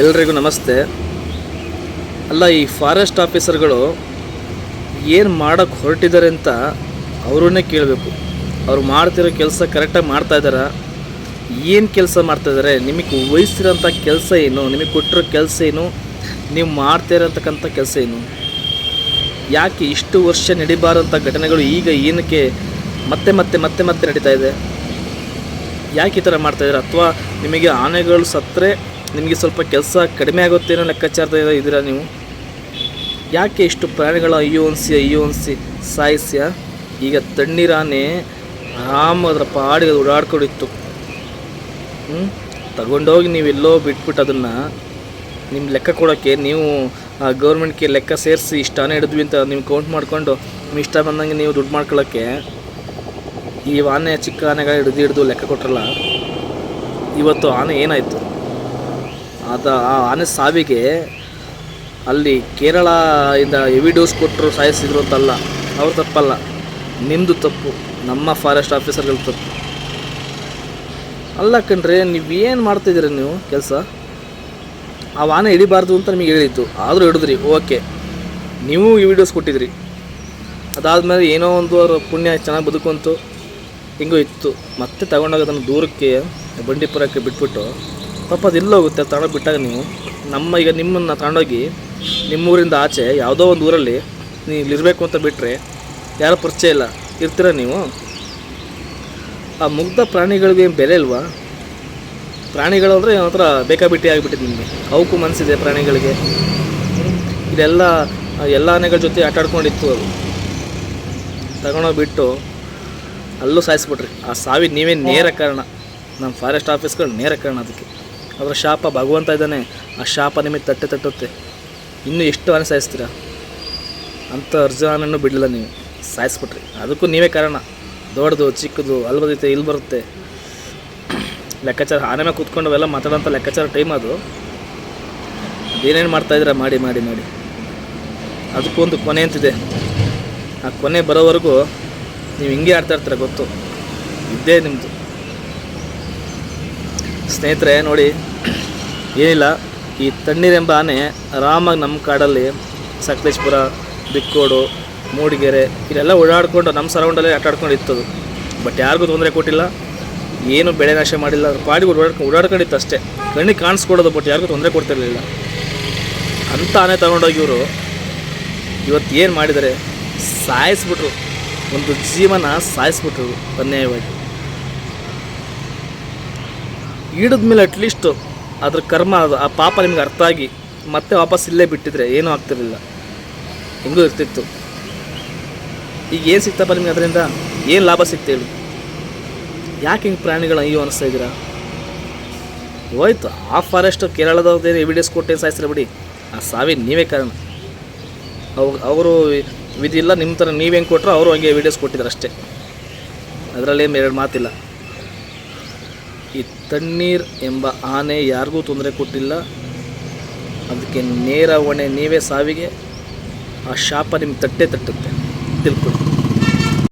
ಎಲ್ರಿಗೂ ನಮಸ್ತೆ. ಅಲ್ಲ, ಈ ಫಾರೆಸ್ಟ್ ಆಫೀಸರ್ಗಳು ಏನು ಮಾಡೋಕ್ಕೆ ಹೊರಟಿದ್ದಾರೆ ಅಂತ ಅವರನ್ನೇ ಕೇಳಬೇಕು. ಅವ್ರು ಮಾಡ್ತಿರೋ ಕೆಲಸ ಕರೆಕ್ಟಾಗಿ ಮಾಡ್ತಾ ಇದ್ದಾರಾ? ಏನು ಕೆಲಸ ಮಾಡ್ತಾಯಿದ್ದಾರೆ ನಿಮಗೆ ವಹಿಸಿರೋಂಥ ಕೆಲಸ ಏನು? ನಿಮಗೆ ಕೊಟ್ಟಿರೋ ಕೆಲಸ ಏನು? ನೀವು ಮಾಡ್ತಾ ಕೆಲಸ ಏನು? ಯಾಕೆ ಇಷ್ಟು ವರ್ಷ ನಡಿಬಾರಂಥ ಘಟನೆಗಳು ಈಗ ಏನಕ್ಕೆ ಮತ್ತೆ ಮತ್ತೆ ಮತ್ತೆ ಮತ್ತೆ ನಡೀತಾ ಇದೆ? ಯಾಕೆ ಈ ಥರ ಮಾಡ್ತಾಯಿದ್ದಾರೆ ಅಥವಾ ನಿಮಗೆ ಆನೆಗಳು ಸತ್ತರೆ ನಿಮಗೆ ಸ್ವಲ್ಪ ಕೆಲಸ ಕಡಿಮೆ ಆಗುತ್ತೆ ಅನ್ನೋ ಲೆಕ್ಕಾಚಾರದ ಇದ್ದೀರಾ ನೀವು? ಯಾಕೆ ಇಷ್ಟು ಪ್ರಾಣಿಗಳ ಅಯ್ಯೋ ಅನ್ಸಿ ಅಯ್ಯೋ ಅನ್ಸಿ ಸಾಯಿಸ್ಯ? ಈಗ ತಣ್ಣೀರಾನೆ ಆರಾಮ ಅದರ ಪಾಡಿಗೆ ಓಡಾಡ್ಕೊಂಡಿತ್ತು. ಹ್ಞೂ ತಗೊಂಡೋಗಿ ನೀವೆಲ್ಲೋ ಬಿಟ್ಬಿಟ್ಟು ಅದನ್ನು ನಿಮ್ಮ ಲೆಕ್ಕ ಕೊಡೋಕ್ಕೆ ನೀವು ಗೌರ್ಮೆಂಟ್ಗೆ ಲೆಕ್ಕ ಸೇರಿಸಿ ಇಷ್ಟಾನೇ ಹಿಡಿದ್ವಿ ಅಂತ ನೀವು ಕೌಂಟ್ ಮಾಡಿಕೊಂಡು ನಿಮ್ಮ ಇಷ್ಟ ಬಂದಂಗೆ ನೀವು ದುಡ್ಡು ಮಾಡ್ಕೊಳ್ಳೋಕ್ಕೆ ಈ ಆನೆ ಚಿಕ್ಕ ಆನೆಗಳ ಹಿಡಿದು ಹಿಡಿದು ಲೆಕ್ಕ ಕೊಟ್ರಲ್ಲ, ಇವತ್ತು ಆನೆ ಏನಾಯಿತು? ಅದ ಆ ಆನೆ ಸಾವಿಗೆ ಅಲ್ಲಿ ಕೇರಳ ಇಂದ ಹೆವಿ ಡೋಸ್ ಕೊಟ್ಟರು ಸಾಯಿಸಿದ್ರು ಅಂತಲ್ಲ, ಅವ್ರು ತಪ್ಪಲ್ಲ. ನಿಮ್ಮದು ತಪ್ಪು, ನಮ್ಮ ಫಾರೆಸ್ಟ್ ಆಫೀಸರ್ಗಳ ತಪ್ಪು. ಅಲ್ಲ ಕಣ್ರಿ ಏನು ಮಾಡ್ತಿದ್ದೀರಿ ನೀವು ಕೆಲಸ? ಆ ಆನೆ ಹಿಡಿಬಾರ್ದು ಅಂತ ನಿಮಗೆ ಹೇಳಿತ್ತು ಆದರೂ ಹಿಡಿದ್ರಿ, ಓಕೆ. ನೀವು ಈ ವಿಡಿಯೋಸ್ ಕೊಟ್ಟಿದ್ರಿ. ಅದಾದಮೇಲೆ ಏನೋ ಒಂದು ಅವ್ರ ಪುಣ್ಯ ಚೆನ್ನಾಗಿ ಬದುಕುವಂತು ಹಿಂಗೂ ಇತ್ತು. ಮತ್ತೆ ತಗೊಂಡೋಗೋದನ್ನು ದೂರಕ್ಕೆ ಬಂಡೀಪುರಕ್ಕೆ ಬಿಟ್ಬಿಟ್ಟು ಪಾಪ ಅದು ಎಲ್ಲೋಗುತ್ತೆ ತಗೊಂಡೋಗಿ ಬಿಟ್ಟಾಗ ನೀವು. ನಮ್ಮ ಈಗ ನಿಮ್ಮನ್ನು ತಗೊಂಡೋಗಿ ನಿಮ್ಮೂರಿಂದ ಆಚೆ ಯಾವುದೋ ಒಂದು ಊರಲ್ಲಿ ನೀವು ಇಲ್ಲಿರಬೇಕು ಅಂತ ಬಿಟ್ಟರೆ ಯಾರು ಪರಿಚಯ ಇಲ್ಲ. ಇರ್ತೀರ ನೀವು? ಆ ಮುಗ್ಧ ಪ್ರಾಣಿಗಳಿಗೆ ಬೆಲೆ ಇಲ್ವಾ? ಪ್ರಾಣಿಗಳು ಅಂದರೆ ಒಂಥರ ಬೇಕಾಬಿಟ್ಟಿ ಆಗಿಬಿಟ್ಟಿದೆ ನಿಮಗೆ. ಅವಕ್ಕೂ ಮನಸ್ಸಿದೆ ಪ್ರಾಣಿಗಳಿಗೆ. ಇದೆಲ್ಲ, ಎಲ್ಲ ಆನೆಗಳ ಜೊತೆ ಆಟ ಆಡ್ಕೊಂಡಿತ್ತು ಅದು. ತಗೊಂಡೋಗಿ ಬಿಟ್ಟು ಅಲ್ಲೂ ಸಾಯಿಸ್ಬಿಟ್ರಿ. ಆ ಸಾವಿಗೆ ನೀವೇ ನೇರ ಕಾರಣ. ನಮ್ಮ ಫಾರೆಸ್ಟ್ ಆಫೀಸ್ಗಳು ನೇರ ಕಾರಣ ಅದಕ್ಕೆ. ಅದರ ಶಾಪ, ಭಗವಂತ ಇದ್ದಾನೆ. ಆ ಶಾಪ ನಿಮಗೆ ತಟ್ಟೆ ತಟ್ಟುತ್ತೆ. ಇನ್ನೂ ಎಷ್ಟು ಆನೆ ಸಾಯಿಸ್ತೀರಾ? ಅಂಥ ಅರ್ಜುನನನ್ನು ಬಿಡಲಿಲ್ಲ ನೀವು. ಸಾಯಿಸ್ಬಿಟ್ರಿ ಅದಕ್ಕೂ ನೀವೇ ಕಾರಣ. ದೊಡ್ಡದು, ಚಿಕ್ಕದು ಅಲ್ಬದೈತೆ ಇಲ್ಲಿ ಬರುತ್ತೆ. ಲೆಕ್ಕಾಚಾರ ಆನೆ ಮೇಲೆ ಕೂತ್ಕೊಂಡು ಅವೆಲ್ಲ ಮಾತಾಡೋಂಥ ಲೆಕ್ಕಾಚಾರ ಟೈಮ್ ಅದು. ಏನೇನು ಮಾಡ್ತಾಯಿದ್ದೀರಾ ಮಾಡಿ ಮಾಡಿ ಮಾಡಿ. ಅದಕ್ಕೂ ಒಂದು ಕೊನೆ ಅಂತಿದೆ. ಆ ಕೊನೆ ಬರೋವರೆಗೂ ನೀವು ಹಿಂಗೆ ಆಡ್ತಾ ಇರ್ತೀರ ಗೊತ್ತು. ಇದ್ದೇ ನಿಮ್ಮದು ಸ್ನೇಹಿತರೆ, ನೋಡಿ ಏನಿಲ್ಲ, ಈ ತಣ್ಣೀರೆಂಬ ಆನೆ ಆರಾಮಾಗಿ ನಮ್ಮ ಕಾಡಲ್ಲಿ ಸಕಲೇಶ್ಪುರ, ಬಿಕ್ಕೋಡು, ಮೂಡಿಗೆರೆ ಇಲ್ಲೆಲ್ಲ ಓಡಾಡ್ಕೊಂಡು ನಮ್ಮ ಸರೌಂಡಲ್ಲೇ ಆಟಾಡ್ಕೊಂಡು ಇತ್ತದು. ಬಟ್ ಯಾರಿಗೂ ತೊಂದರೆ ಕೊಟ್ಟಿಲ್ಲ, ಏನು ಬೆಳೆ ನಾಶ ಮಾಡಿಲ್ಲ, ಪಾಡಿಗೆ ಓಡಾಡ್ಕೊಂಡು ಓಡಾಡ್ಕೊಂಡಿತ್ತು ಅಷ್ಟೇ. ಕಣ್ಣಿಗೆ ಕಾಣಿಸ್ಕೊಡೋದು ಬಟ್ ಯಾರಿಗೂ ತೊಂದರೆ ಕೊಡ್ತಿರಲಿಲ್ಲ. ಅಂಥ ಆನೆ ತಗೊಂಡೋಗಿ ಇವರು ಇವತ್ತು ಏನು ಮಾಡಿದರೆ ಸಾಯಿಸ್ಬಿಟ್ರು. ಒಂದು ಜೀವನ ಸಾಯಿಸ್ಬಿಟ್ರು ಅನ್ಯಾಯವಾಗಿ. ಹಿಡಿದ್ಮೇಲೆ ಅಟ್ಲೀಸ್ಟು ಅದ್ರ ಕರ್ಮ ಅದು, ಆ ಪಾಪ ನಿಮ್ಗೆ ಅರ್ಥ ಆಗಿ ಮತ್ತೆ ವಾಪಸ್ ಇಲ್ಲೇ ಬಿಟ್ಟಿದ್ರೆ ಏನೂ ಆಗ್ತಿರಲಿಲ್ಲ. ಹಿಂಗೂ ಇರ್ತಿತ್ತು. ಈಗ ಏನು ಸಿಗ್ತಪ್ಪ ನಿಮ್ಗೆ ಅದರಿಂದ? ಏನು ಲಾಭ ಸಿಕ್ತ ಹೇಳಿ? ಯಾಕೆ ಹಿಂಗೆ ಪ್ರಾಣಿಗಳ ಅಯ್ಯೋ ಅನಿಸ್ತಾ ಇದ್ದೀರಾ? ಹೋಯ್ತು, ಆ ಫಾರೆಸ್ಟ್ ಕೇರಳದವ್ರದ್ದೇನು ಎವಿಡೆನ್ಸ್ ಕೊಟ್ಟೇನು ಸಾಯಿಸ್ತಾರೆ ಬಿಡಿ. ಆ ಸಾವಿನ ನೀವೇ ಕಾರಣ. ಅವ್, ಅವರು ವಿಧಿ ಇಲ್ಲ ನಿಮ್ಮ ಥರ ನೀವು ಹೆಂಗೆ ಕೊಟ್ಟರು ಅವರು ಹಂಗೆ ಎವಿಡೆನ್ಸ್ ಕೊಟ್ಟಿದ್ದಾರೆ ಅಷ್ಟೇ. ಅದರಲ್ಲೇನು ಎರಡು ಮಾತಿಲ್ಲ. ಈ ತಣ್ಣೀರ್ ಎಂಬ ಆನೆ ಯಾರಿಗೂ ತೊಂದರೆ ಕೊಟ್ಟಿಲ್ಲ. ಅದಕ್ಕೆ ನೇರ ಹೊಣೆ ನೀವೇ ಸಾವಿಗೆ. ಆ ಶಾಪ ನಿಮ್ಮ ತಟ್ಟೆ ತಟ್ಟುತ್ತೆ. ತಿಳ್ಕೊಳ್ಳಿ.